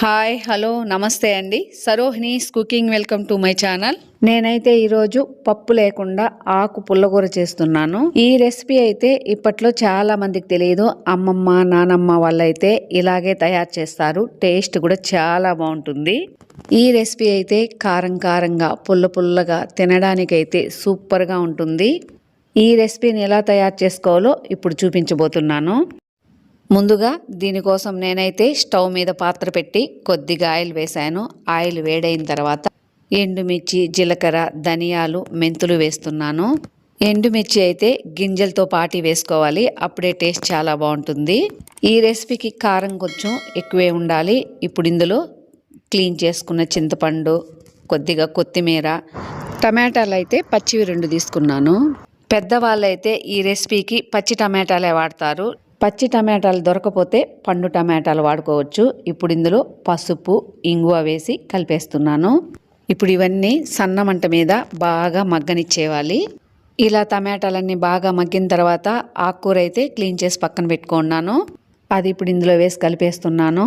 Hi hello నమస్తే అండి. Sarohini's cooking welcome to my channel. నేనైతే ఈరోజు పప్పు లేకుండా ఆకు పుల్లగూర చేస్తున్నాను. ఈ రెసిపీ అయితే ఇప్పట్లో చాలా మందికి తెలియదు. అమ్మమ్మ నానమ్మ వాళ్ళైతే ఇలాగే తయారు చేస్తారు. టేస్ట్ కూడా చాలా బాగుంటుంది. ఈ రెసిపీ అయితే కారం కారంగా పుల్ల పుల్లగా తినడానికైతే సూపర్గా ఉంటుంది. ఈ రెసిపీని ఎలా తయారు చేసుకోవాలో ఇప్పుడు చూపించబోతున్నాను. ముందుగా దీనికోసం నేనైతే స్టవ్ మీద పాత్ర పెట్టి కొద్దిగా ఆయిల్ వేశాను. ఆయిల్ వేడైన తర్వాత ఎండుమిర్చి జీలకర్ర ధనియాలు మెంతులు వేస్తున్నాను. ఎండుమిర్చి అయితే గింజలతో పాటి వేసుకోవాలి. అప్పుడే టేస్ట్ చాలా బాగుంటుంది. ఈ రెసిపీకి కారం కొంచెం ఎక్కువే ఉండాలి. ఇప్పుడు ఇందులో క్లీన్ చేసుకున్న చింతపండు కొద్దిగా కొత్తిమీర టమాటాలు అయితే పచ్చివి రెండు తీసుకున్నాను. పెద్దవాళ్ళైతే ఈ రెసిపీకి పచ్చి టమాటాలే వాడతారు. పచ్చి టమాటాలు దొరకపోతే పండు టమాటాలు వాడుకోవచ్చు. ఇప్పుడు ఇందులో పసుపు ఇంగువ వేసి కలిపేస్తున్నాను. ఇప్పుడు ఇవన్నీ సన్న మంట మీద బాగా మగ్గనిచ్చేవాలి ఇలా టమాటాలన్నీ బాగా మగ్గిన తర్వాత ఆకుకూర అయితే క్లీన్ చేసి పక్కన పెట్టుకున్నాను. అది ఇప్పుడు ఇందులో వేసి కలిపేస్తున్నాను.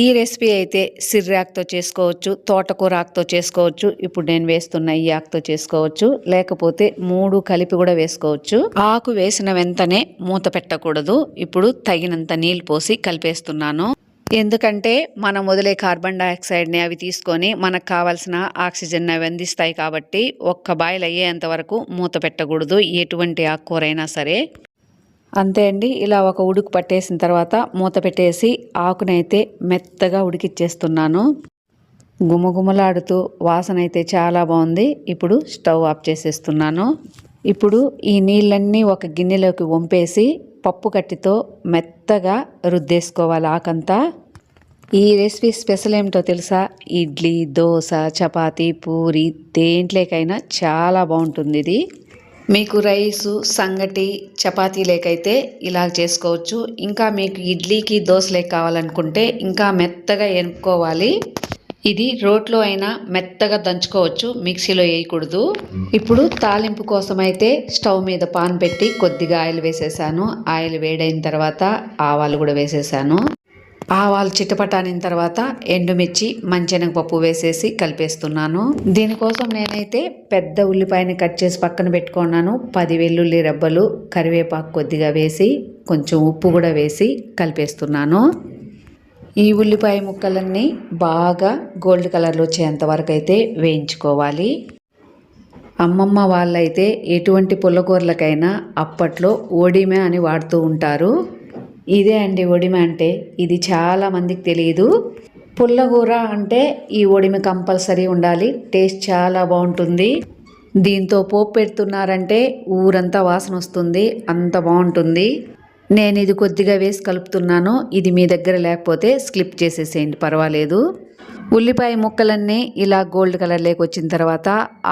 ఈ రెసిపీ అయితే సిర్రాక్తో చేసుకోవచ్చు తోటకూర ఆకుతో చేసుకోవచ్చు ఇప్పుడు నేను వేస్తున్న ఈ ఆకుతో చేసుకోవచ్చు లేకపోతే మూడు కలిపి కూడా వేసుకోవచ్చు. ఆకు వేసిన వెంటనే మూత పెట్టకూడదు ఇప్పుడు తగినంత నీళ్ళు పోసి కలిపేస్తున్నాను. ఎందుకంటే మనం వదిలే కార్బన్ డైఆక్సైడ్ని అవి తీసుకొని మనకు కావాల్సిన ఆక్సిజన్ అవి అందిస్తాయి కాబట్టి ఒక్క బాయిల్ అయ్యేంత వరకు మూత పెట్టకూడదు ఎటువంటి ఆకుకూరైనా సరే. అంతే అండి. ఇలా ఒక ఉడుకు పట్టేసిన తర్వాత మూత పెట్టేసి ఆకునైతే మెత్తగా ఉడికిచ్చేస్తున్నాను. గుమగుమలాడుతూ వాసన అయితే చాలా బాగుంది. ఇప్పుడు స్టవ్ ఆఫ్ చేసేస్తున్నాను. ఇప్పుడు ఈ నీళ్ళన్నీ ఒక గిన్నెలోకి వంపేసి పప్పు కట్టితో మెత్తగా రుద్దేసుకోవాలి ఆకంతా. ఈ రెసిపీ స్పెషల్ ఏమిటో తెలుసా? ఇడ్లీ దోశ చపాతీ పూరి దేంట్లోకైనా చాలా బాగుంటుంది ఇది. మీకు రైసు సంగటి చపాతీ లేకైతే ఇలా చేసుకోవచ్చు. ఇంకా మీకు ఇడ్లీకి దోశలే కావాలనుకుంటే ఇంకా మెత్తగా ఎనుకోవాలి ఇది రోట్లో అయినా మెత్తగా దంచుకోవచ్చు. మిక్సీలో వేయకూడదు. ఇప్పుడు తాలింపు కోసం అయితే స్టవ్ మీద పాన్ పెట్టి కొద్దిగా ఆయిల్ వేసేసాను. ఆయిల్ వేడైన తర్వాత ఆవాలు కూడా వేసేసాను. ఆవాలు చిటపటానిన తర్వాత ఎండుమిర్చి మంచెనగపప్పు వేసేసి కలిపేస్తున్నాను. దీనికోసం నేనైతే పెద్ద ఉల్లిపాయని కట్ చేసి పక్కన పెట్టుకున్నాను. పది వెల్లుల్లి రెబ్బలు కరివేపాకు కొద్దిగా వేసి కొంచెం ఉప్పు కూడా వేసి కలిపేస్తున్నాను. ఈ ఉల్లిపాయ ముక్కలన్నీ బాగా గోల్డ్ కలర్లో వచ్చేంత వరకు అయితే వేయించుకోవాలి. అమ్మమ్మ వాళ్ళైతే ఎటువంటి పుల్లకూరలకైనా అప్పట్లో ఓడిమే అని వాడుతూ ఉంటారు. ఇదే అండి ఒడిమ అంటే. ఇది చాలా మందికి తెలియదు పుల్లగూర అంటే ఈ ఒడిమి కంపల్సరీ ఉండాలి. టేస్ట్ చాలా బాగుంటుంది. దీంతో పోపు పెడుతున్నారంటే ఊరంతా వాసన వస్తుంది. అంత బాగుంటుంది. నేను ఇది కొద్దిగా వేసి కలుపుతున్నాను. ఇది మీ దగ్గర లేకపోతే స్లిప్ చేసేసేయండి. పర్వాలేదు. ఉల్లిపాయ ముక్కలన్నీ ఇలా గోల్డ్ కలర్ వచ్చిన తర్వాత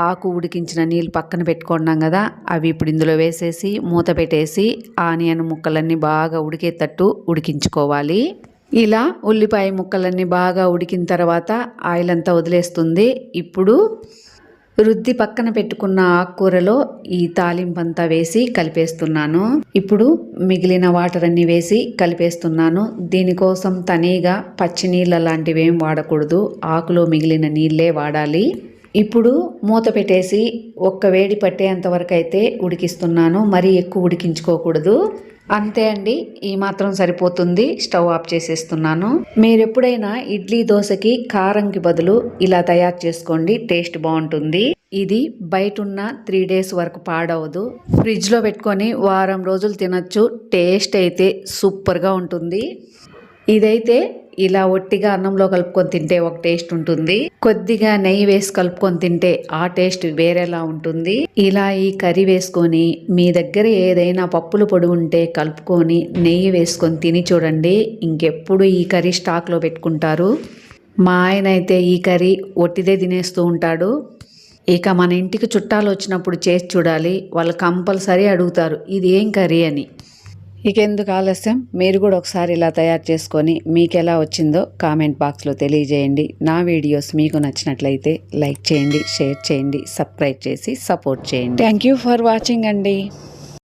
ఆకు ఉడికించిన నీళ్ళు పక్కన పెట్టుకున్నాం కదా అవి ఇప్పుడు ఇందులో వేసేసి మూత పెట్టేసి ఆనియన్ ముక్కలన్నీ బాగా ఉడికేటట్టు ఉడికించుకోవాలి. ఇలా ఉల్లిపాయ ముక్కలన్నీ బాగా ఉడికిన తర్వాత ఆయిల్ అంతా వదిలేస్తుంది. ఇప్పుడు రుద్ది పక్కన పెట్టుకున్న ఆకుకూరలో ఈ తాలింపంతా వేసి కలిపేస్తున్నాను. ఇప్పుడు మిగిలిన వాటర్ అన్ని వేసి కలిపేస్తున్నాను. దీనికోసం తనీగా పచ్చి నీళ్ళ లాంటివి ఏం వాడకూడదు. ఆకులో మిగిలిన నీళ్ళే వాడాలి. ఇప్పుడు మూత పెట్టేసి ఒక్క వేడి పట్టేంత వరకు అయితే ఉడికిస్తున్నాను. మరీ ఎక్కువ ఉడికించుకోకూడదు. అంతే అండి. ఈ మాత్రం సరిపోతుంది. స్టవ్ ఆఫ్ చేసేస్తున్నాను. మీరు ఎప్పుడైనా ఇడ్లీ దోశకి కారంకి బదులు ఇలా తయారు చేసుకోండి. టేస్ట్ బాగుంటుంది. ఇది బయట ఉన్న త్రీ డేస్ వరకు పాడవదు. ఫ్రిడ్జ్లో పెట్టుకొని వారం రోజులు తినచ్చు. టేస్ట్ అయితే సూపర్గా ఉంటుంది. ఇదైతే ఇలా ఒట్టిగా అన్నంలో కలుపుకొని తింటే ఒక టేస్ట్ ఉంటుంది. కొద్దిగా నెయ్యి వేసి కలుపుకొని తింటే ఆ టేస్ట్ వేరేలా ఉంటుంది. ఇలా ఈ కర్రీ వేసుకొని మీ దగ్గర ఏదైనా పప్పుల పొడి ఉంటే కలుపుకొని నెయ్యి వేసుకొని తిని చూడండి. ఇంకెప్పుడు ఈ కర్రీ స్టాక్లో పెట్టుకుంటారు. మా ఆయన అయితే ఈ కర్రీ ఒట్టిదే తినేస్తూ ఉంటాడు. ఇక మన ఇంటికి చుట్టాలు వచ్చినప్పుడు చేసి చూడాలి. వాళ్ళు కంపల్సరీ అడుగుతారు ఇది ఏం కర్రీ అని. ఇక ఎందుకు ఆలస్యం? మీరు కూడా ఒకసారి ఇలా తయారు చేసుకొని మీకు ఎలా వచ్చిందో కామెంట్ బాక్స్లో తెలియజేయండి. నా వీడియోస్ మీకు నచ్చినట్లయితే లైక్ చేయండి షేర్ చేయండి సబ్స్క్రైబ్ చేసి సపోర్ట్ చేయండి. థ్యాంక్ యూ ఫర్ వాచింగ్ అండి.